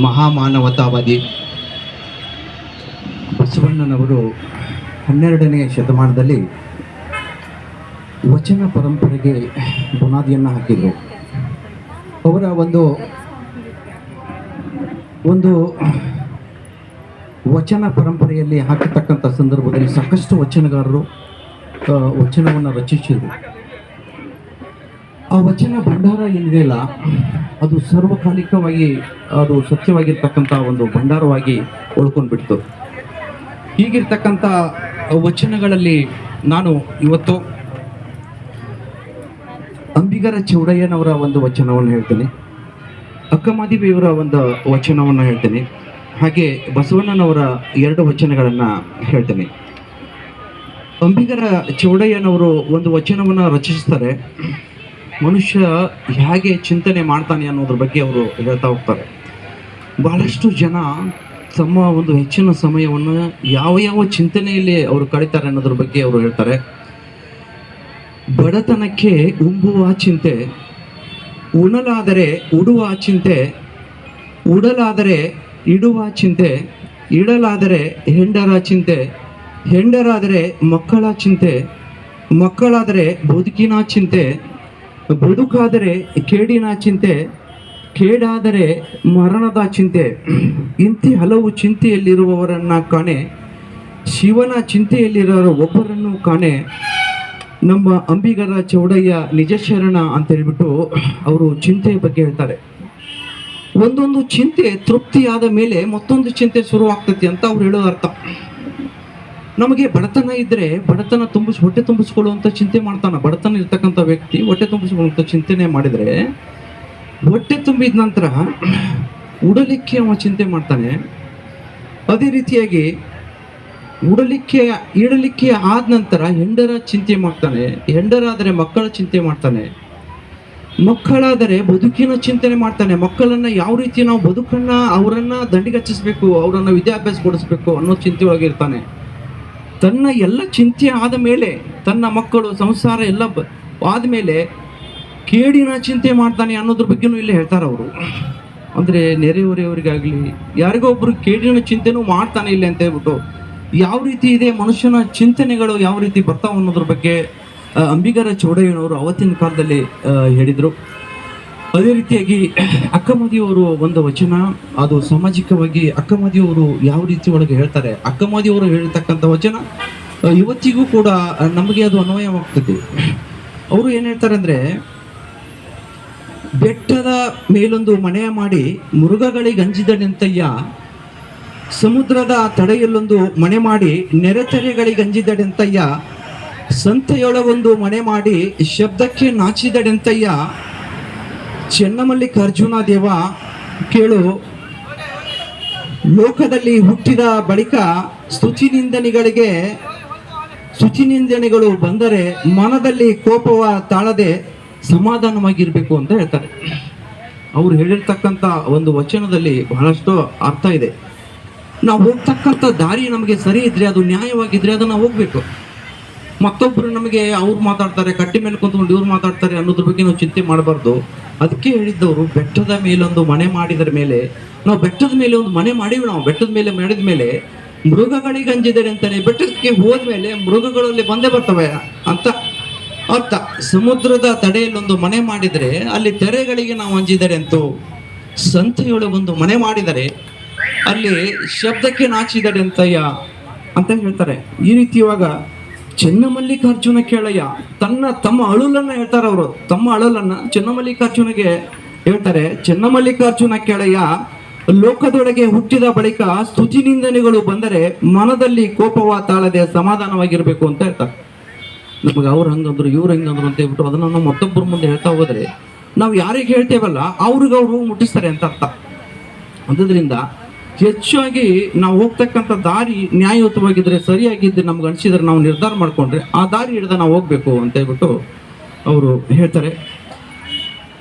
ಮಹಾಮಾನವತಾವಾದಿ ಬಸವಣ್ಣನವರು ಹನ್ನೆರಡನೇ ಶತಮಾನದಲ್ಲಿ ವಚನ ಪರಂಪರೆಗೆ ಬುನಾದಿಯನ್ನು ಹಾಕಿದರು. ಅವರ ಒಂದು ಒಂದು ವಚನ ಪರಂಪರೆಯಲ್ಲಿ ಹಾಕಿರ್ತಕ್ಕಂಥ ಸಂದರ್ಭದಲ್ಲಿ ಸಾಕಷ್ಟು ವಚನಗಾರರು ವಚನವನ್ನು ರಚಿಸಿದರು. ಆ ವಚನ ಭಂಡಾರ ಏನಿದೆಯಲ್ಲ ಅದು ಸರ್ವಕಾಲಿಕವಾಗಿ, ಅದು ಸತ್ಯವಾಗಿರ್ತಕ್ಕಂಥ ಒಂದು ಭಂಡಾರವಾಗಿ ಉಳ್ಕೊಂಡ್ಬಿಡ್ತು. ಹೀಗಿರ್ತಕ್ಕಂಥ ವಚನಗಳಲ್ಲಿ ನಾನು ಇವತ್ತು ಅಂಬಿಗರ ಚೌಡಯ್ಯನವರ ಒಂದು ವಚನವನ್ನು ಹೇಳ್ತೇನೆ. ಅಕ್ಕಮಾದಿಬಿಯವರ ಒಂದು ವಚನವನ್ನು ಹೇಳ್ತೇನೆ. ಹಾಗೆ ಬಸವಣ್ಣನವರ ಎರಡು ವಚನಗಳನ್ನು ಹೇಳ್ತೇನೆ. ಅಂಬಿಗರ ಚೌಡಯ್ಯನವರು ಒಂದು ವಚನವನ್ನು ರಚಿಸ್ತಾರೆ. ಮನುಷ್ಯ ಹೇಗೆ ಚಿಂತನೆ ಮಾಡ್ತಾನೆ ಅನ್ನೋದ್ರ ಬಗ್ಗೆ ಅವರು ಹೇಳ್ತಾ ಹೋಗ್ತಾರೆ. ಬಹಳಷ್ಟು ಜನ ತಮ್ಮ ಒಂದು ಹೆಚ್ಚಿನ ಸಮಯವನ್ನು ಯಾವ ಯಾವ ಚಿಂತನೆಯಲ್ಲಿ ಅವರು ಕಳೀತಾರೆ ಅನ್ನೋದ್ರ ಬಗ್ಗೆ ಅವರು ಹೇಳ್ತಾರೆ. ಬಡತನಕ್ಕೆ ಉಂಬುವ ಚಿಂತೆ, ಉಣಲಾದರೆ ಉಡುವ ಚಿಂತೆ, ಉಡಲಾದರೆ ಇಡುವ ಚಿಂತೆ, ಇಡಲಾದರೆ ಹೆಂಡರ ಚಿಂತೆ, ಹೆಂಡರಾದರೆ ಮಕ್ಕಳ ಚಿಂತೆ, ಮಕ್ಕಳಾದರೆ ಬದುಕಿನ ಚಿಂತೆ ಬದುಕಾದರೆ ಕೇಡಿನ ಚಿಂತೆ, ಕೇಡಾದರೆ ಮರಣದ ಚಿಂತೆ. ಇಂತಿ ಹಲವು ಚಿಂತೆಯಲ್ಲಿರುವವರನ್ನು ಕಾಣೆ, ಶಿವನ ಚಿಂತೆಯಲ್ಲಿರೋ ಒಬ್ಬರನ್ನು ಕಾಣೆ. ನಮ್ಮ ಅಂಬಿಗರ ಚೌಡಯ್ಯ ನಿಜಶರಣ ಅಂತ ಹೇಳ್ಬಿಟ್ಟು ಅವರು ಚಿಂತೆಯ ಬಗ್ಗೆ ಹೇಳ್ತಾರೆ. ಒಂದೊಂದು ಚಿಂತೆ ತೃಪ್ತಿಯಾದ ಮೇಲೆ ಮತ್ತೊಂದು ಚಿಂತೆ ಶುರುವಾಗ್ತೈತಿ ಅಂತ ಅವ್ರು ಹೇಳೋ ಅರ್ಥ ನಮಗೆ ಬಡತನ ಇದ್ರೆ ಬಡತನ ತುಂಬಿಸ್, ಹೊಟ್ಟೆ ತುಂಬಿಸ್ಕೊಳ್ಳುವಂತ ಚಿಂತೆ ಮಾಡ್ತಾನ. ಬಡತನ ಇರ್ತಕ್ಕಂಥ ವ್ಯಕ್ತಿ ಹೊಟ್ಟೆ ತುಂಬಿಸ್ಕೊಳ್ಳುವಂತ ಚಿಂತನೆ ಮಾಡಿದ್ರೆ, ಹೊಟ್ಟೆ ತುಂಬಿದ ನಂತರ ಉಡಲಿಕ್ಕೆ ಅವ ಚಿಂತೆ ಮಾಡ್ತಾನೆ. ಅದೇ ರೀತಿಯಾಗಿ ಉಡಲಿಕ್ಕೆ, ಇಡಲಿಕ್ಕೆ ಆದ ನಂತರ ಹೆಂಡರ ಚಿಂತೆ ಮಾಡ್ತಾನೆ. ಹೆಂಡರಾದರೆ ಮಕ್ಕಳ ಚಿಂತೆ ಮಾಡ್ತಾನೆ. ಮಕ್ಕಳಾದರೆ ಬದುಕಿನ ಚಿಂತನೆ ಮಾಡ್ತಾನೆ. ಮಕ್ಕಳನ್ನು ಯಾವ ರೀತಿ ನಾವು ಬದುಕನ್ನು, ಅವರನ್ನು ದಂಡಿಗಚ್ಚಿಸ್ಬೇಕು, ಅವರನ್ನು ವಿದ್ಯಾಭ್ಯಾಸ ಕೊಡಿಸ್ಬೇಕು ಅನ್ನೋ ಚಿಂತೆ ಒಳಗಿರ್ತಾನೆ ತನ್ನ ಎಲ್ಲ ಚಿಂತೆ ಆದ ಮೇಲೆ, ತನ್ನ ಮಕ್ಕಳು, ಸಂಸಾರ ಎಲ್ಲ ಆದ್ಮೇಲೆ ಕೇಡಿನ ಚಿಂತೆ ಮಾಡ್ತಾನೆ ಅನ್ನೋದ್ರ ಬಗ್ಗೆನೂ ಇಲ್ಲಿ ಹೇಳ್ತಾರೆ ಅವರು. ಅಂದರೆ ನೆರೆಹೊರೆಯವರಿಗಾಗಲಿ, ಯಾರಿಗೋ ಒಬ್ರು ಕೇಡಿನ ಚಿಂತೆನೂ ಮಾಡ್ತಾನೆ ಇಲ್ಲಿ ಅಂತ ಹೇಳ್ಬಿಟ್ಟು ಯಾವ ರೀತಿ ಇದೆ ಮನುಷ್ಯನ ಚಿಂತನೆಗಳು ಯಾವ ರೀತಿ ಬರ್ತಾವೆ ಅನ್ನೋದ್ರ ಬಗ್ಗೆ ಅಂಬಿಗರ ಚೌಡಯ್ಯನವರು ಅವತ್ತಿನ ಕಾಲದಲ್ಲಿ ಹೇಳಿದರು. ಅದೇ ರೀತಿಯಾಗಿ ಅಕ್ಕಮದಿಯವರು ಒಂದು ವಚನ, ಅದು ಸಾಮಾಜಿಕವಾಗಿ ಅಕ್ಕಮದಿಯವರು ಯಾವ ರೀತಿ ಒಳಗೆ ಹೇಳ್ತಾರೆ? ಅಕ್ಕಮದಿಯವರು ಹೇಳ್ತಕ್ಕಂಥ ವಚನ ಇವತ್ತಿಗೂ ಕೂಡ ನಮಗೆ ಅದು ಅನ್ವಯವಾಗ್ತದೆ. ಅವರು ಏನು ಹೇಳ್ತಾರೆ ಅಂದರೆ, ಬೆಟ್ಟದ ಮೇಲೊಂದು ಮನೆ ಮಾಡಿ ಮೃಗಗಳಿಗೆ ಅಂಜಿದಡೆಂತಯ್ಯ ಸಮುದ್ರದ ತಡೆಯಲ್ಲೊಂದು ಮನೆ ಮಾಡಿ ನೆರೆತೆರೆಗಳಿಗಂಜಿದಡೆಂತಯ್ಯ ಸಂತೆಯೊಳಗೊಂದು ಮನೆ ಮಾಡಿ ಶಬ್ದಕ್ಕೆ ನಾಚಿದಡೆಂತಯ್ಯ ಚೆನ್ನಮಲ್ಲಿಕಾರ್ಜುನ ದೇವ ಕೇಳು. ಲೋಕದಲ್ಲಿ ಹುಟ್ಟಿದ ಬಳಿಕ ಸ್ತುತಿನಿಂದನೆಗಳಿಗೆ ಶುಚಿನಿಂದನೆಗಳು ಬಂದರೆ ಮನದಲ್ಲಿ ಕೋಪವ ತಾಳದೆ ಸಮಾಧಾನವಾಗಿರಬೇಕು ಅಂತ ಹೇಳ್ತಾರೆ. ಅವ್ರು ಹೇಳಿರ್ತಕ್ಕಂಥ ಒಂದು ವಚನದಲ್ಲಿ ಬಹಳಷ್ಟು ಅರ್ಥ ಇದೆ. ನಾವು ಹೋಗ್ತಕ್ಕಂಥ ದಾರಿ ನಮಗೆ ಸರಿ ಇದ್ರೆ, ಅದು ನ್ಯಾಯವಾಗಿದ್ರೆ ಅದನ್ನ ಹೋಗ್ಬೇಕು. ಮತ್ತೊಬ್ಬರು ನಮಗೆ ಅವ್ರು ಮಾತಾಡ್ತಾರೆ, ಕಟ್ಟಿ ಮೇಲೆ ಕುಂತ್ಕೊಂಡು ಇವ್ರು ಮಾತಾಡ್ತಾರೆ ಅನ್ನೋದ್ರ ಬಗ್ಗೆ ನಾವು ಚಿಂತೆ ಮಾಡಬಾರ್ದು. ಅದಕ್ಕೆ ಹೇಳಿದ್ದವರು, ಬೆಟ್ಟದ ಮೇಲೊಂದು ಮನೆ ಮಾಡಿದ್ರ ಮೇಲೆ, ನಾವು ಬೆಟ್ಟದ ಮೇಲೆ ಒಂದು ಮನೆ ಮಾಡಿವಿ, ನಾವು ಬೆಟ್ಟದ ಮೇಲೆ ಮಾಡಿದ ಮೇಲೆ, ಮೃಗಗಳಿಗೆ ಅಂಜಿದ್ದಾರೆ ಅಂತಾನೆ, ಬೆಟ್ಟಕ್ಕೆ ಹೋದ್ಮೇಲೆ ಮೃಗಗಳಲ್ಲಿ ಬಂದೇ ಬರ್ತವೆ ಅಂತ ಅರ್ಥ. ಸಮುದ್ರದ ತಡೆಯಲ್ಲೊಂದು ಮನೆ ಮಾಡಿದರೆ, ಅಲ್ಲಿ ತೆರೆಗಳಿಗೆ ನಾವು ಅಂಜಿದರೆ ಅಂತೂ ಸಂತೆಯೊಳಗೊಂದು ಮನೆ ಮಾಡಿದರೆ, ಅಲ್ಲಿ ಶಬ್ದಕ್ಕೆ ನಾಚಿದರೆ ಅಂತಯ್ಯ ಅಂತ ಹೇಳ್ತಾರೆ. ಈ ರೀತಿ ಇವಾಗ ಚೆನ್ನಮಲ್ಲಿಕಾರ್ಜುನ ಕೇಳಯ್ಯ ತನ್ನ ತಮ್ಮ ಅಳುಲನ್ನ ಹೇಳ್ತಾರೆ ಅವರು. ತಮ್ಮ ಅಳುಲನ್ನ ಚೆನ್ನಮಲ್ಲಿಕಾರ್ಜುನಗೆ ಹೇಳ್ತಾರೆ, ಚೆನ್ನಮಲ್ಲಿಕಾರ್ಜುನ ಕೇಳಯ್ಯ, ಲೋಕದೊಳಗೆ ಹುಟ್ಟಿದ ಬಳಿಕ ಸ್ತುತಿ ನಿಂದನೆಗಳು ಬಂದರೆ ಮನದಲ್ಲಿ ಕೋಪವ ತಾಳದೆ ಸಮಾಧಾನವಾಗಿರ್ಬೇಕು ಅಂತ ಹೇಳ್ತಾರೆ. ನಮಗೆ ಅವ್ರು ಹಂಗಂದ್ರು, ಇವ್ರು ಹಂಗಂದ್ರು ಅಂತ ಹೇಳ್ಬಿಟ್ಟು ಅದನ್ನ ನಾವು ಮತ್ತೊಬ್ಬರ ಮುಂದೆ ಹೇಳ್ತಾ ಹೋದ್ರೆ ನಾವು ಯಾರಿಗೆ ಹೇಳ್ತೇವಲ್ಲ ಅವ್ರಿಗೆ ಅವರು ಮುಟ್ಟಿಸ್ತಾರೆ ಅಂತ ಅರ್ಥ. ಅಂಥದ್ರಿಂದ ಹೆಚ್ಚಾಗಿ ನಾವು ಹೋಗ್ತಕ್ಕಂಥ ದಾರಿ ನ್ಯಾಯಯುತವಾಗಿದ್ರೆ ಸರಿಯಾಗಿದ್ದು ನಮ್ಗೆ ಅನಿಸಿದ್ರೆ ನಾವು ನಿರ್ಧಾರ ಮಾಡ್ಕೊಂಡ್ರೆ ಆ ದಾರಿ ಹಿಡ್ದ ನಾವು ಹೋಗ್ಬೇಕು ಅಂತ ಹೇಳ್ಬಿಟ್ಟು ಅವರು ಹೇಳ್ತಾರೆ.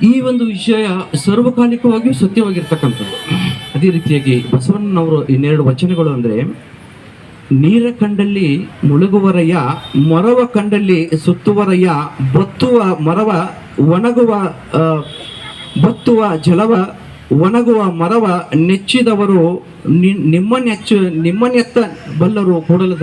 ಈ ಒಂದು ವಿಷಯ ಸರ್ವಕಾಲಿಕವಾಗಿಯೂ ಸತ್ಯವಾಗಿರ್ತಕ್ಕಂಥದ್ದು. ಅದೇ ರೀತಿಯಾಗಿ ಬಸವಣ್ಣನವರು ಇನ್ನೆರಡು ವಚನಗಳು ಅಂದರೆ, ನೀರ ಕಂಡಲ್ಲಿ ಮುಳುಗುವರಯ್ಯ ಮೊರವ ಕಂಡಲ್ಲಿ ಸುತ್ತುವರಯ್ಯ ಬತ್ತುವ ಮರವ ಒಣಗುವ ಬತ್ತುವ ಜಲವ ಒಣಗುವ ಮರವ ನೆಚ್ಚಿದವರು ನಿ- ನಿಮ್ಮ ನಿಮ್ಮನ್ನೆತ್ತ ಬಲ್ಲರು ಕೂಡಲ